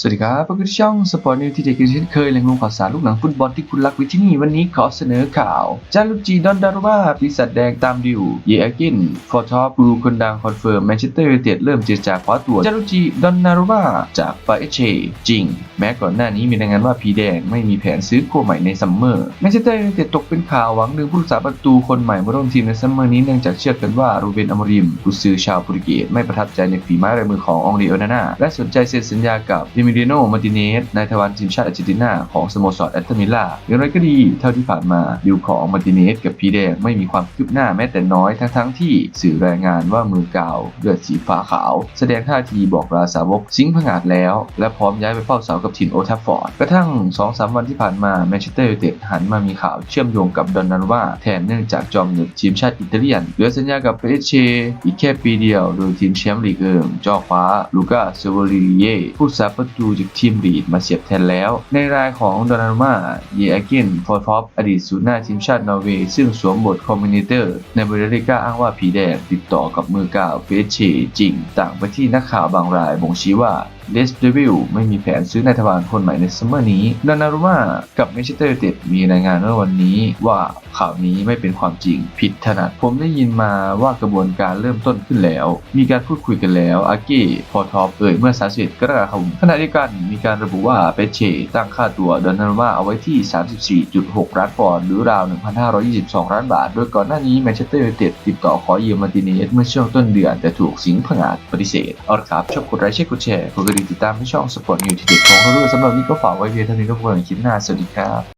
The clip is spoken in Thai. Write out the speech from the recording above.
สวัสดีครับพบกับช่องสปอร์ตนิวที่เด็กกันเช่นเคยแหล่งรวมข่าวสารลูกหนังฟุตบอลที่คุณรักไว้ที่นี่ วันนี้ขอเสนอข่าวจารุจีดอนดารุว่าปีศาจแดงตามดิว เยอกิน ฟอร์ทอปกูรูคนดังคอนเฟิร์มแมนเชสเตอร์ยูไนเต็ดเริ่มเจรจาคว้าตัวจารุจีดอนดารุว่าจากปาเอเชจริง แม้ก่อนหน้านี้มีรายงานว่าพีแดงไม่มีแผนซื้อโคใหม่ในซัมเมอร์แมนเชสเตอร์ยูไนเต็ดตกเป็นข่าวหวังดึงผู้รักษาประตูคนใหม่มาร่วมทีมในซัมเมอร์นี้เนื่องจากเชื่อกันว่ารูเบนอมริมกุนซือชาวโปรตุเกสไม่ประทับใจในฝีไม้ลายมือขององริโอนาน่าและสนใจเซ็นสัญญากับมิเดโนมาร์ติเนสนายทวารทีมชาติอาร์เจนตินาของสโมสรแอตเทมิล่าอย่างไรก็ดี เท่าที่ผ่านมาดิวของมาร์ติเนสกับพีแดงไม่มีความคืบหน้าแม้แต่น้อยทั้งๆที่สื่อรายงานว่ามือกาวเลือดสีฟ้าขาว แสดงท่าทีบอกลาสาวกสิงห์ผงาดแล้ว และพร้อมย้ายไปเฝ้าเสากับถิ่นโอทัฟฟอร์ดกระทั่ง2-3วันที่ผ่านมาแมนเชสเตอร์ยูไนเต็ดหันมามีข่าวเชื่อมโยงกับดอนนันว่าแทนเนื่องจากจอมหนึกทีมชาติอิตาเลียนเหลือสัญญากับเปเชอีกแค่ปีเดียวโดยทีมแชมป์ลีกเอิงจอคว้าลูกาเซเวอริเย่ผู้สาประตจากทีมลีดมาเสียบแทนแล้ว ในรายของดอนาร์มาเยอเกนฟอร์ฟอปอดีตศูนย์หน้าทีมชาตินอร์เวย์ซึ่งสวมบทคอมมิเนเตอร์ ในบริลิก้าอ้างว่าผีแดงติดต่อกับมือกาวเปเชจริง ต่างไปที่นักข่าวบางรายบ่งชี้ว่า เดสเดวิลไม่มีแผนซื้อนายทวารคนใหม่ในซัมเมอร์นี้ดอนารุมากับแมนเชสเตอร์ยูไนเต็ดมีรายงานว่าวันนี้ว่าข่าวนี้ไม่เป็นความจริง ผิดถนัดผมได้ยินมาว่ากระบวนการเริ่มต้นขึ้นแล้ว มีการพูดคุยกันแล้วอาเก้พอทอปเอ่ยเมื่อ31กรกฎาคมขณะเดียวกันมีการระบุว่าเปเชตั้งค่าตัวดอนารุมาเอาไว้ที่ 34.6 ล้านปอนด์หรือราว 1,522 ล้านบาท โดยก่อนหน้านี้แมนเชสเตอร์ยูไนเต็ดติดต่อขอยืมมาร์ติเนสเมื่อช่วงต้นเดือนแต่ถูกสิงห์ผงาดปฏิเสธเอาละครับชอบกดไลค์ใช่กดแชร์กดกระดิ่งติดตามให้ช่องสปอร์ตนิวทีเด็ดของเราด้วยสำหรับนี้ก็ฝากไว้เพียงเท่านี้ทุกคนคลิปหน้าสวัสดีครับ